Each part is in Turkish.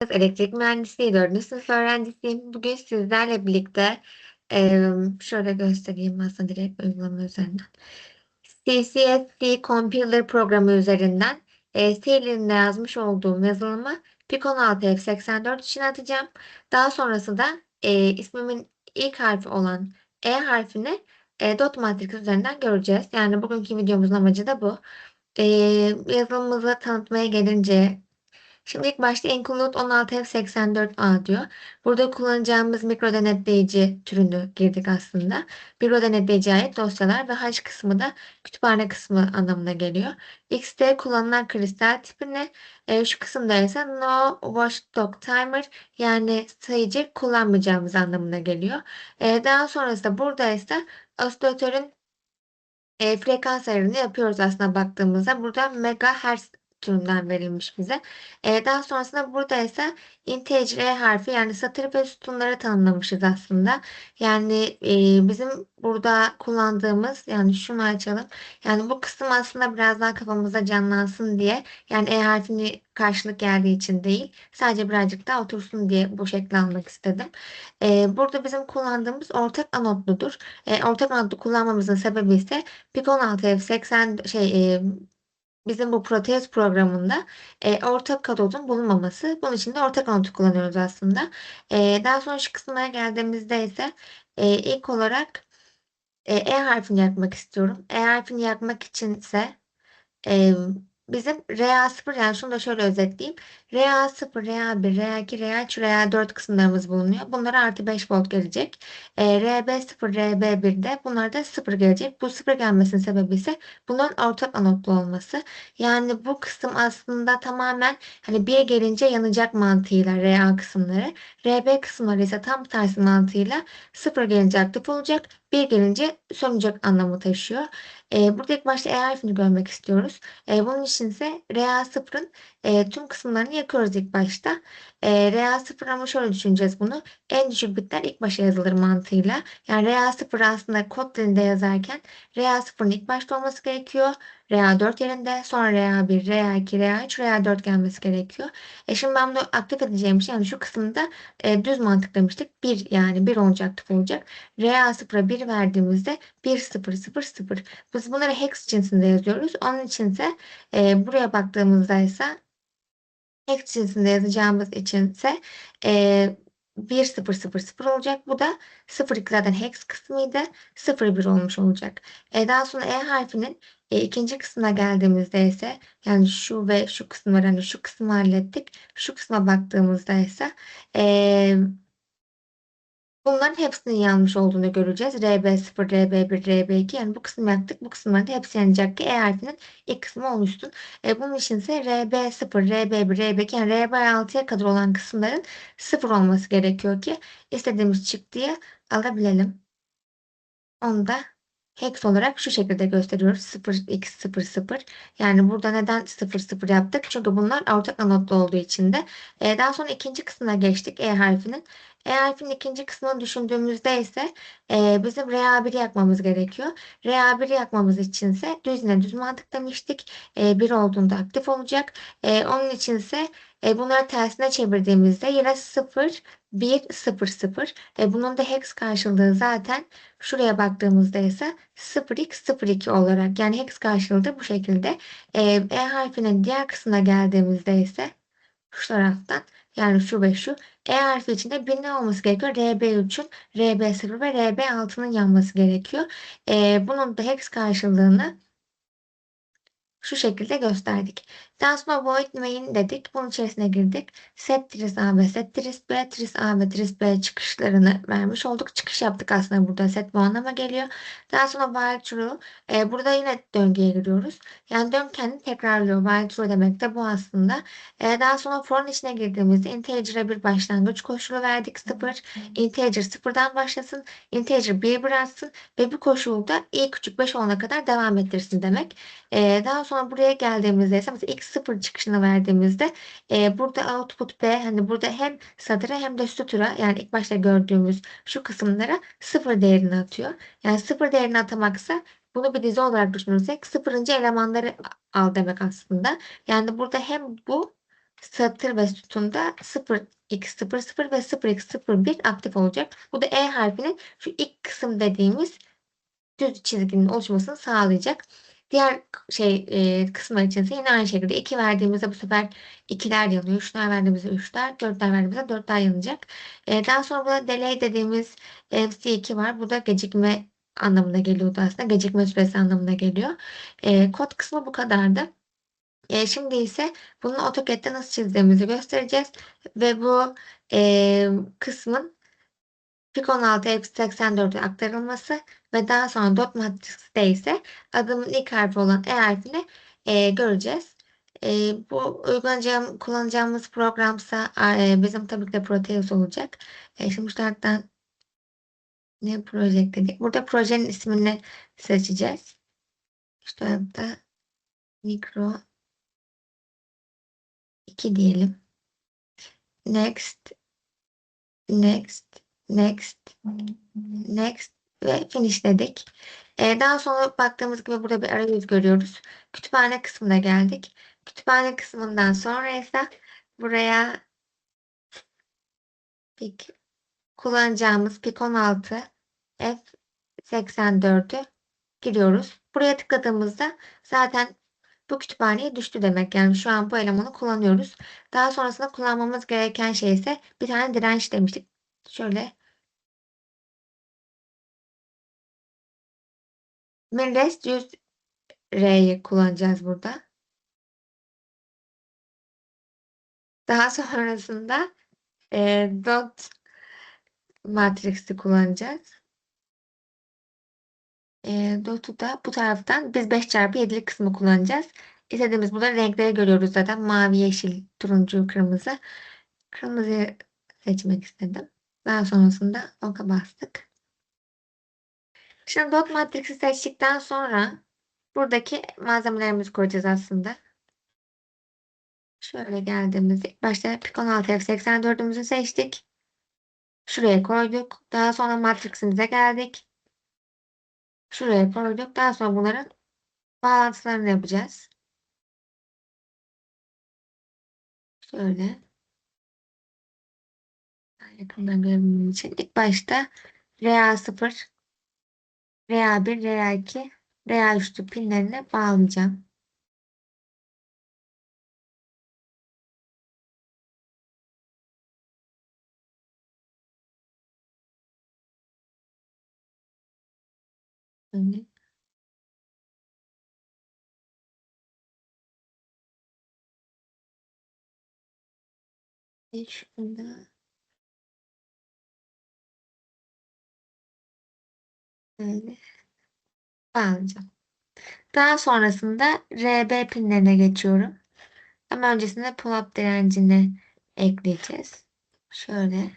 Elektrik mühendisliği 4. sınıf öğrencisiyim. Bugün sizlerle birlikte eee, şöyle göstereyim aslında direkt uygulama üzerinden. CCSD Compiler programı üzerinden e, C dilinde yazmış olduğum yazılımı PIC16F84 için atacağım. Daha sonrasında e, ismimin ilk harfi olan E harfini e, dot matrix üzerinden göreceğiz. Yani bugünkü videomuzun amacı da bu. E, yazılımımızı tanıtmaya gelince Şimdi ilk başta include 16F84A diyor. Burada kullanacağımız mikro denetleyici türünü girdik aslında. Mikro denetleyiciye ait dosyalar ve H kısmı da kütüphane kısmı anlamına geliyor. X'te kullanılan kristal tipini e, şu kısımda ise no watchdog timer yani sayıcı kullanmayacağımız anlamına geliyor. E, daha sonrasında burada ise osilatörün e, frekans ayarını yapıyoruz aslında baktığımızda. Burada megahertz türünden verilmiş bize. E, daha sonrasında burada ise integer E harfi yani satır ve sütunları tanımlamışız aslında. Yani e, bizim burada kullandığımız yani şunu açalım. Yani bu kısım aslında biraz daha kafamızda canlansın diye yani E harfini karşılık geldiği için değil. Sadece birazcık daha otursun diye bu şekli almak istedim. E, burada bizim kullandığımız ortak anotludur. E, ortak anotlu kullanmamızın sebebi ise PIC 16 F80 şey e, bizim bu protez programında e, ortak katodun bulunmaması. Bunun için de ortak anotu kullanıyoruz aslında. E, daha sonra şu kısımlara geldiğimizde ise e, ilk olarak e, E harfini yakmak istiyorum. E harfini yakmak için ise e, bizim RA0 yani şunu da şöyle özetleyeyim. RA0, RA1, RA2, RA3, RA4 kısımlarımız bulunuyor. Bunlara artı 5 volt gelecek. E, RB0, RB1'de bunlar da 0 gelecek. Bu 0 gelmesinin sebebi ise bunların ortak anotlu olması. Yani bu kısım aslında tamamen hani 1 gelince yanacak mantığıyla RA kısımları. RB kısımları ise tam tersi mantığıyla 0 gelince aktif olacak. 1 gelince sönecek anlamı taşıyor. E, burada ilk başta E harfini görmek istiyoruz. E, bunun için ise RA0'ın e, tüm kısımlarını yakıyoruz ilk başta. E, RA0 ama şöyle düşüneceğiz bunu. En düşük bitler ilk başa yazılır mantığıyla. Yani RA0 aslında kod dilinde yazarken RA0'ın ilk başta olması gerekiyor. RA4 yerinde sonra RA1, RA2, RA3, RA4 gelmesi gerekiyor. E şimdi ben bunu aktif edeceğim şey yani şu kısımda e, düz mantık demiştik. 1 yani 1 olacak aktif olacak. RA0'a 1 verdiğimizde 1 0 0 0. Biz bunları hex cinsinde yazıyoruz. Onun için ise e, buraya baktığımızda ise hex cinsinde yazacağımız için ise e, 1 0 0 0 olacak. Bu da 0 2 zaten hex kısmıydı. 0 1 olmuş olacak. E, daha sonra E harfinin e, ikinci kısmına geldiğimizde ise yani şu ve şu kısımlar hani şu kısmı hallettik. Şu kısma baktığımızda ise e, Bunların hepsinin yanlış olduğunu göreceğiz. RB0, RB1, RB2 yani bu kısmı yaktık. Bu kısımların hepsi yanacak ki E harfinin ilk kısmı oluşsun. E, bunun için ise RB0, RB1, RB2 yani RB6'ya kadar olan kısımların 0 olması gerekiyor ki istediğimiz çıktıyı alabilelim. Onu da hex olarak şu şekilde gösteriyoruz. 0, x, 0, 0. Yani burada neden 0, 0 yaptık? Çünkü bunlar ortak anotlu olduğu için de. E, daha sonra ikinci kısmına geçtik. E harfinin. E harfinin ikinci kısmını düşündüğümüzde ise e, bizim RA1'i yakmamız gerekiyor. RA1'i yakmamız için ise düz yine düz mantık demiştik. E, 1 olduğunda aktif olacak. E, onun için ise e, bunları tersine çevirdiğimizde yine 0, 1, 0, 0. E, bunun da hex karşılığı zaten şuraya baktığımızda ise 0x, 02 olarak yani hex karşılığı bu şekilde. E, e harfinin diğer kısmına geldiğimizde ise şu taraftan yani şu ve şu E harfi içinde bir ne olması gerekiyor? RB3'ün, RB0 ve RB6'nın yanması gerekiyor. E, bunun da hex karşılığını şu şekilde gösterdik. Daha sonra void main dedik. Bunun içerisine girdik. Set tris A ve set tris B, tris A ve tris B çıkışlarını vermiş olduk. Çıkış yaptık aslında burada set bu anlama geliyor. Daha sonra while true. E, burada yine döngüye giriyoruz. Yani dön kendini tekrarlıyor. While true demek de bu aslında. E, daha sonra for'un içine girdiğimizde integer'e bir başlangıç koşulu verdik. 0. Integer 0'dan başlasın. Integer 1 bıraksın. Ve bu koşulda i küçük 5 olana kadar devam ettirsin demek. E, daha sonra buraya geldiğimizde ise mesela x 0 çıkışını verdiğimizde e, burada output B hani burada hem satıra hem de sütura yani ilk başta gördüğümüz şu kısımlara 0 değerini atıyor. Yani 0 değerini atamaksa bunu bir dizi olarak düşünürsek sıfırıncı elemanları al demek aslında. Yani burada hem bu satır ve sütunda 0x00 ve 0x01 aktif olacak. Bu da E harfinin şu ilk kısım dediğimiz düz çizginin oluşmasını sağlayacak. Diğer şey e, kısımlar için ise yine aynı şekilde 2 verdiğimizde bu sefer 2'ler yanıyor. 3'ler verdiğimizde 3'ler, 4'ler verdiğimizde 4'ler yanacak. E, daha sonra burada delay dediğimiz MC2 var. Bu da gecikme anlamına geliyordu aslında. Gecikme süresi anlamına geliyor. E, kod kısmı bu kadardı. E, şimdi ise bunu AutoCAD'de nasıl çizdiğimizi göstereceğiz. Ve bu e, kısmın PIC 16 F84'e aktarılması ve daha sonra dot matrixte ise adımın ilk harfi olan E harfini e, göreceğiz. E, bu uygulayacağım, kullanacağımız programsa e, bizim tabii ki de Proteus olacak. E, şimdi şuradan ne proje ekledik? Burada projenin ismini seçeceğiz. İşte da mikro 2 diyelim. Next, next, next, next ve finish dedik. Ee, daha sonra baktığımız gibi burada bir arayüz görüyoruz. Kütüphane kısmına geldik. Kütüphane kısmından sonra ise buraya pik, kullanacağımız PIC 16 F84'ü giriyoruz. Buraya tıkladığımızda zaten bu kütüphaneye düştü demek. Yani şu an bu elemanı kullanıyoruz. Daha sonrasında kullanmamız gereken şey ise bir tane direnç demiştik. Şöyle Minrest 100 R'yi kullanacağız burada. Daha sonrasında e, dot matrix'i kullanacağız. E, dot'u da bu taraftan biz 5 çarpı 7'lik kısmı kullanacağız. İstediğimiz burada renkleri görüyoruz zaten. Mavi, yeşil, turuncu, kırmızı. Kırmızıyı seçmek istedim. Daha sonrasında oka bastık. Şimdi dot matrix'i seçtikten sonra buradaki malzemelerimizi koyacağız aslında. Şöyle geldiğimizde ilk başta PIC 16 F84'ümüzü seçtik. Şuraya koyduk. Daha sonra matriximize geldik. Şuraya koyduk. Daha sonra bunların bağlantılarını yapacağız. Şöyle. Yakından görebilmem için. ilk başta RA0, RA1, RA2, RA3'lü pinlerine bağlayacağım. Böyle. Şurada böyle. Daha sonrasında RB pinlerine geçiyorum. Ama öncesinde pull-up direncini ekleyeceğiz. Şöyle.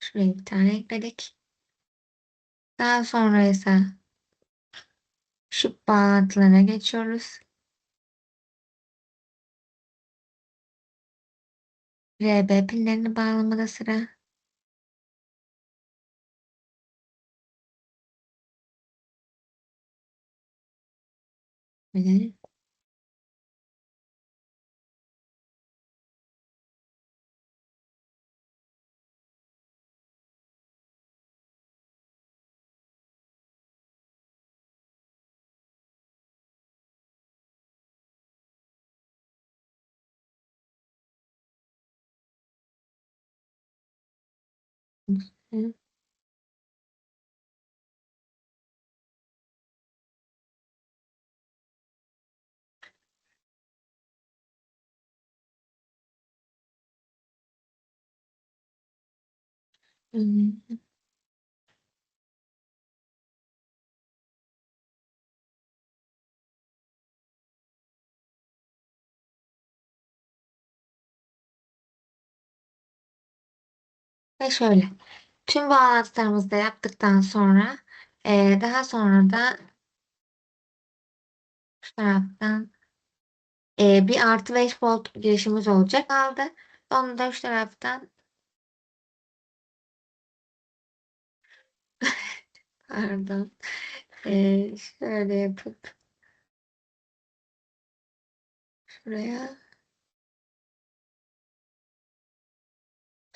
Şuraya bir tane ekledik. Daha sonra ise şu bağlantılarına geçiyoruz. RB pinlerini bağlamada sıra. Böyle. Okay. Mhm. Ve şöyle. Tüm bağlantılarımızı da yaptıktan sonra e, daha sonra da şu taraftan e, bir artı 5 volt girişimiz olacak kaldı. Onu da şu taraftan pardon Ee, şöyle yapıp şuraya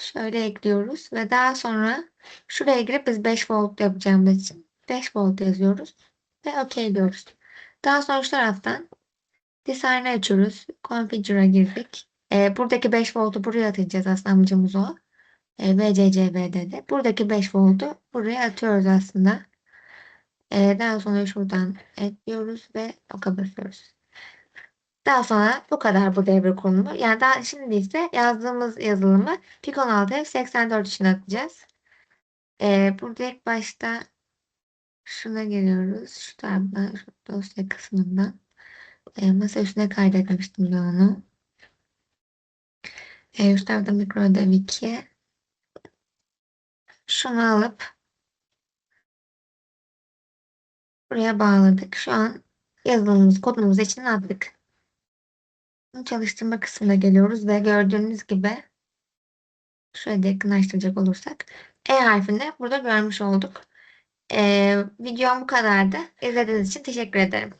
şöyle ekliyoruz ve daha sonra şuraya girip biz 5 volt yapacağımız için 5 volt yazıyoruz ve OK diyoruz. Daha sonra şu taraftan Design'ı açıyoruz. Configure'a girdik. Ee, buradaki 5 voltu buraya atacağız aslında amacımız o. Ee, VCCV'de Buradaki 5 voltu buraya atıyoruz aslında. Ee, daha sonra şuradan ekliyoruz ve OK'a basıyoruz. Daha sonra bu kadar bu devre konumu. Yani daha şimdi ise yazdığımız yazılımı PIC 16 F84 için atacağız. Ee, burada ilk başta şuna geliyoruz. Şu taraftan, şu dosya kısmından. Ee, masa üstüne kaydetmiştim ben onu. Ee, şu tarafta mikro ödev 2. Şunu alıp buraya bağladık. Şu an yazılımımız kodumuzu için attık. Çalıştırma kısmına geliyoruz ve gördüğünüz gibi şöyle de yakınlaştıracak olursak E harfini burada görmüş olduk. Ee, videom bu kadardı. İzlediğiniz için teşekkür ederim.